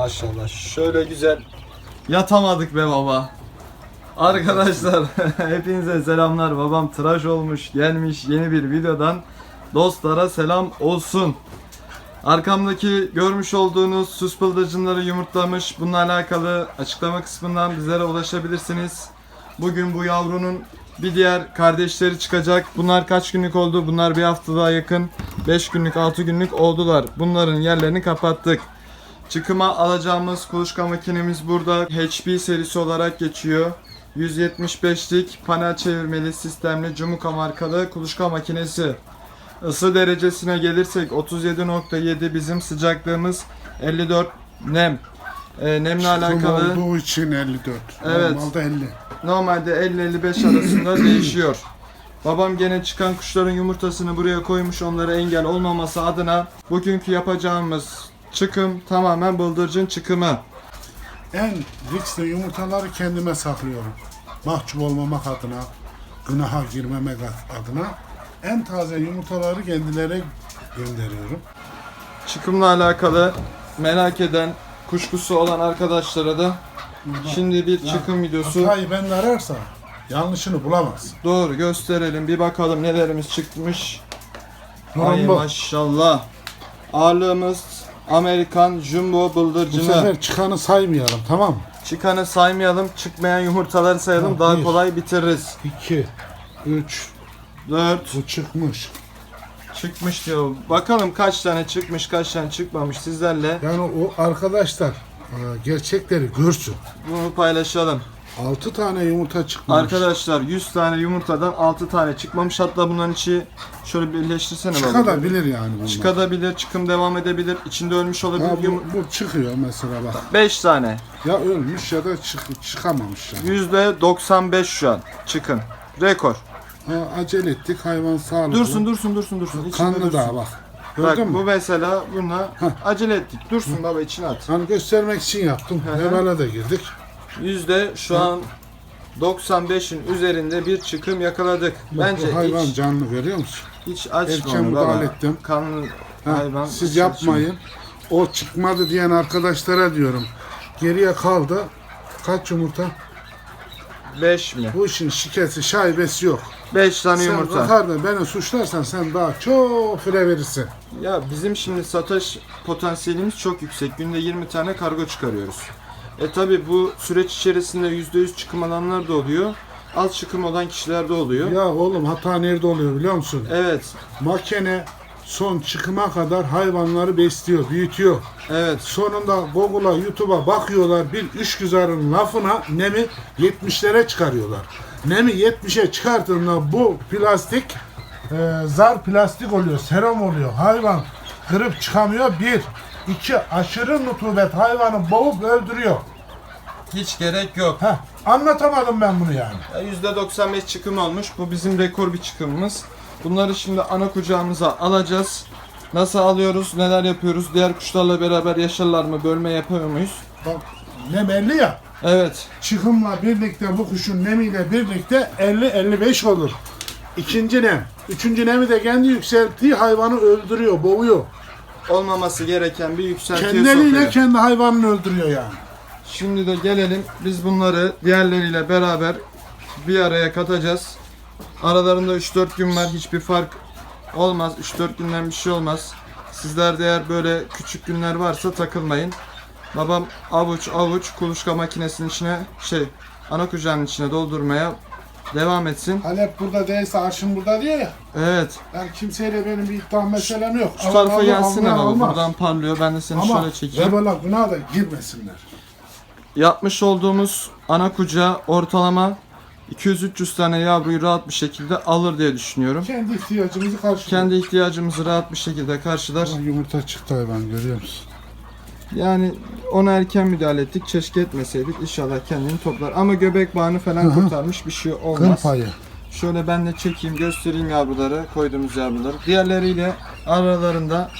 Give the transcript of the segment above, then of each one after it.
Maşallah. Şöyle güzel. Yatamadık be baba. Arkadaşlar hepinize selamlar. Babam tıraş olmuş, gelmiş yeni bir videodan. Dostlara selam olsun. Arkamdaki görmüş olduğunuz süs bıldırcınları yumurtlamış. Bununla alakalı açıklama kısmından bizlere ulaşabilirsiniz. Bugün bu yavrunun bir diğer kardeşleri çıkacak. Bunlar kaç günlük oldu? Bunlar bir haftada yakın. 5 günlük, 6 günlük oldular. Bunların yerlerini kapattık. Çıkıma alacağımız kuluçka makinemiz burada. HP serisi olarak geçiyor. 175'lik panel çevirmeli sistemli Cumuka markalı kuluçka makinesi. Isı derecesine gelirsek 37.7 bizim sıcaklığımız 54 nem. Ee, nemle Çıkım alakalı olduğu için 54. Evet. Normalde 50. normalde 50-55 arasında değişiyor. Babam gene çıkan kuşların yumurtasını buraya koymuş onlara engel olmaması adına bugünkü yapacağımız çıkım tamamen bıldırcın çıkımı. En riskli yumurtaları kendime saklıyorum. Mahcup olmamak adına, günaha girmemek adına en taze yumurtaları kendilerine gönderiyorum. Çıkımla alakalı merak eden, kuşkusu olan arkadaşlara da şimdi bir Ya, çıkım videosu Hatayı ben ararsa yanlışını bulamaz. doğru gösterelim. Bir bakalım nelerimiz çıkmış. Ay maşallah. Ağırlığımız Amerikan Jumbo Bu bıldırcını. sefer çıkanı saymayalım tamam mı? Çıkanı saymayalım, çıkmayan yumurtaları sayalım. Ha, Daha bir. kolay bitiririz. 2, 3, 4 bu çıkmış. çıkmış diyor. Bakalım kaç tane çıkmış, kaç tane çıkmamış sizlerle. Yani o arkadaşlar e, gerçekleri görsün. Bunu paylaşalım. 6 tane yumurta çıkmış. Arkadaşlar 100 tane yumurtadan 6 tane çıkmamış. Hatta bunların içi şöyle birleştirsene baba. Çıkabilir yani bunlar. Çıkabilir, çıkım devam edebilir. İçinde ölmüş olabilir. bu, bu çıkıyor mesela bak. 5 tane. Ya ölmüş ya da çık, çıkamamış yani. %95 şu an çıkın. Rekor. Ha, acele ettik hayvan sağlıklı. Dursun dursun dursun dursun. İçinde Kanlı dursun. daha bak. Bak Gördün bu mü? mesela buna Heh. acele ettik. Dursun baba içine at. Hani göstermek için yaptım. Evvela da girdik. Yüzde şu an 95'in üzerinde bir çıkım yakaladık. Bak, Bence bu hayvan hiç, canlı görüyor musun? hiç açma Erken onu baba. müdahale ettim. Kanlı Ha, hayvan. siz içine yapmayın. O çıkmadı diyen arkadaşlara diyorum. Geriye kaldı. Kaç yumurta? 5 mi? Bu işin şikesi, şaibesi yok. 5 tane Sen yumurta. kalkar da beni suçlarsan sen daha çok fire verirsin. Ya bizim şimdi satış potansiyelimiz çok yüksek. Günde 20 tane kargo çıkarıyoruz. E tabi bu süreç içerisinde %100 çıkım alanlar da oluyor. Az çıkım olan kişiler de oluyor. Ya oğlum hata nerede oluyor biliyor musun? Evet, Makine son çıkıma kadar hayvanları besliyor, büyütüyor. evet. Sonunda Google'a, YouTube'a bakıyorlar. Bir üçgüzarın lafına nemi 70'lere çıkarıyorlar. Nemi 70'e çıkarttığında bu plastik e, zar plastik oluyor, serum oluyor. Hayvan kırıp çıkamıyor. Bir. İki aşırı nutubet hayvanı boğup öldürüyor. Hiç gerek yok. Heh, anlatamadım ben bunu yani. Ya %95 çıkım olmuş. Bu bizim rekor bir çıkımımız. Bunları şimdi ana kucağımıza alacağız. Nasıl alıyoruz, neler yapıyoruz, diğer kuşlarla beraber yaşarlar mı, bölme yapıyor muyuz? Bak nem 50 ya. Evet, Çıkımla birlikte bu kuşun nemiyle birlikte 50-55 olur. İkinci nem. Üçüncü nemi de kendi yükselttiği hayvanı öldürüyor, boğuyor. Olmaması gereken bir yükseltiye Kendi eliyle sokuyor. kendi hayvanını öldürüyor yani. Şimdi de gelelim biz bunları diğerleriyle beraber bir araya katacağız. Aralarında 3-4 gün var hiçbir fark olmaz. 3-4 günden bir şey olmaz. Sizlerde eğer böyle küçük günler varsa takılmayın. Babam avuç avuç kuluçka makinesinin içine şey ana kucağının içine doldurmaya devam etsin. Halep burada değilse arşın burada diyor ya. Evet. Yani kimseyle benim bir iddiam meselem yok. Şu tarafa Allah baba. olmaz. Buradan parlıyor. Ben de seni Ama şöyle çekeyim. vebala günah da girmesinler. Yapmış olduğumuz ana kucağı ortalama 200-300 tane yavruyu rahat bir şekilde alır diye düşünüyorum. Kendi ihtiyacımızı karşılıyor. Kendi ihtiyacımızı rahat bir şekilde karşılar. Aa, Yumurta çıktı hayvan görüyor musun? Yani ona erken müdahale ettik. Keşke etmeseydik. İnşallah kendini toplar. Ama göbek bağını falan hı. kurtarmış bir şey Kıl olmaz. payı. Şöyle ben de çekeyim göstereyim yavruları. Koyduğumuz yavruları. Diğerleriyle aralarında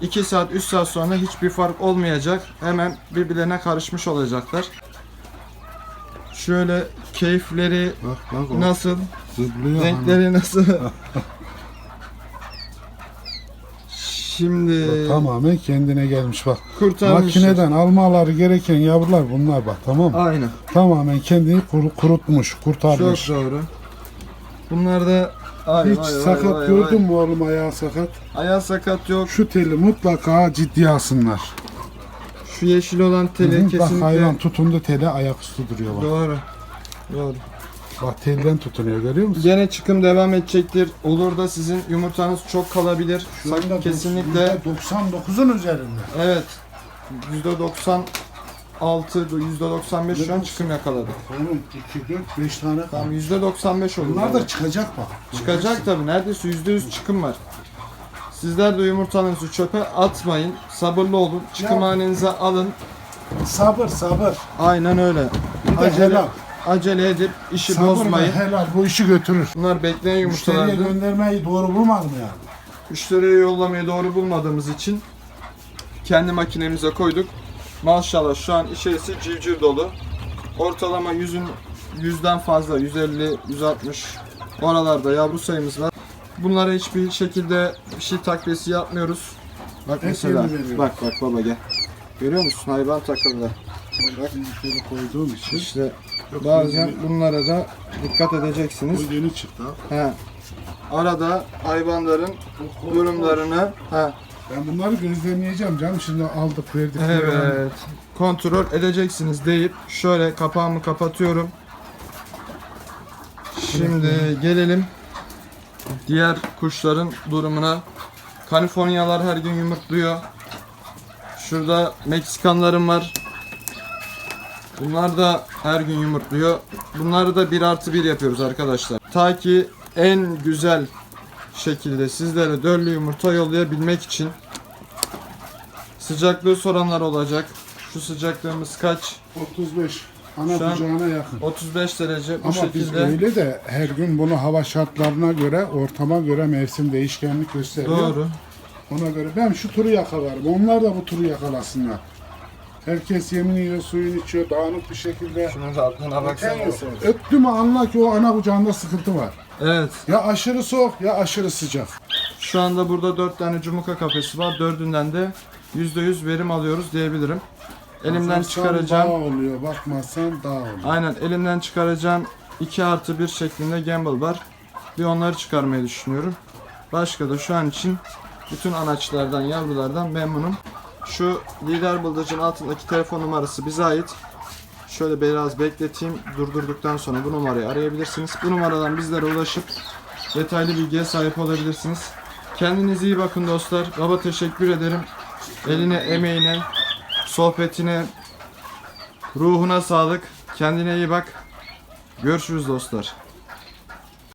2 saat 3 saat sonra hiçbir fark olmayacak. Hemen birbirlerine karışmış olacaklar. Şöyle keyifleri Bak bak o nasıl? zıplıyor. Renkleri nasıl? Şimdi Tamamen kendine gelmiş bak. kurtarmışız. Makineden almaları gereken yavrular bunlar bak tamam mı? Aynen. Tamamen kendini kuru- kurutmuş, kurtarmış. Çok doğru. Bunlar da ay, Hiç vay, vay, sakat vay, gördün vay. mü oğlum ayağı sakat? Ayağı sakat yok. Şu teli mutlaka ciddiye alsınlar. Şu yeşil olan teli Hı hı, Bak kesinlikle hayvan tutundu tele ayaküstü duruyor bak. doğru. Doğru. Bak telden tutunuyor görüyor musun? Gene çıkım devam edecektir. Olur da sizin yumurtanız çok kalabilir. Şu anda kesinlikle 99'un üzerinde. evet. %96 %95 şu an çıkım yakaladık. Oğlum 2, 4, 5 tane kaldı. Tamam %95 olur. Bunlar da çıkacak bak. Çıkacak tabii. Neredeyse %100 çıkım var. Sizler de yumurtanızı çöpe atmayın. Sabırlı olun. Çıkımhanenize alın. Sabır sabır. Aynen öyle. Bir de Acele, helal. Acele edip işi Sabır bozmayın. ve helal bu işi götürür. Bunlar bekleyen Müşteriye yumurtalardı. göndermeyi doğru bulmadım yani. Müşteriye yollamayı doğru bulmadığımız için kendi makinemize koyduk. Maşallah şu an içerisi civciv dolu. Ortalama yüzün yüzden fazla 150 160 oralarda yavru sayımız var. Bunlara hiçbir şekilde bir şey takviyesi yapmıyoruz. Bak mesela bak bak baba gel. Görüyor musun hayvan takıldı. Bak şöyle koyduğum için. İşte bazen bunlara da dikkat edeceksiniz. Bu yeni çıktı. He. Arada hayvanların durumlarını he, Ben bunları gözlemleyeceğim canım. Şimdi aldık verdik. Evet. Kontrol edeceksiniz deyip şöyle kapağımı kapatıyorum. Şimdi gelelim diğer kuşların durumuna. Kaliforniyalar her gün yumurtluyor. Şurada Meksikanlarım var. Bunlar da her gün yumurtluyor. Bunları da 1 artı 1 yapıyoruz arkadaşlar. Ta ki en güzel şekilde sizlere döllü yumurta yollayabilmek için Sıcaklığı soranlar olacak. Şu sıcaklığımız kaç? 35. Ana Şu an- kucağına yakın. 35 derece bu Ama biz şekilde. öyle de her gün bunu hava şartlarına göre, ortama göre mevsim değişkenlik gösteriyor. Doğru. Ona göre ben şu turu yakalarım. Onlar da bu turu yakalasınlar. Herkes yemin yiyor, suyunu içiyor, dağınık bir şekilde. Şunun rahatlığına baksana. Öptü mü anla ki o ana kucağında sıkıntı var. Evet. Ya aşırı soğuk ya aşırı sıcak. Şu anda burada 4 tane cumuka kafesi var. Dördünden de %100 verim alıyoruz diyebilirim. Elimden Bakarsan çıkaracağım. Dağ oluyor, bakmazsan dağ oluyor. Aynen elimden çıkaracağım 2 artı 1 şeklinde gimbal var. Bir onları çıkarmayı düşünüyorum. Başka da şu an için bütün anaçlardan, yavrulardan memnunum. Şu lider bıldırcın altındaki telefon numarası bize ait. Şöyle biraz bekleteyim. Durdurduktan sonra bu numarayı arayabilirsiniz. Bu numaradan bizlere ulaşıp detaylı bilgiye sahip olabilirsiniz. Kendinize iyi bakın dostlar. Baba teşekkür ederim. Eline, emeğine, sohbetine, ruhuna sağlık. Kendine iyi bak. Görüşürüz dostlar.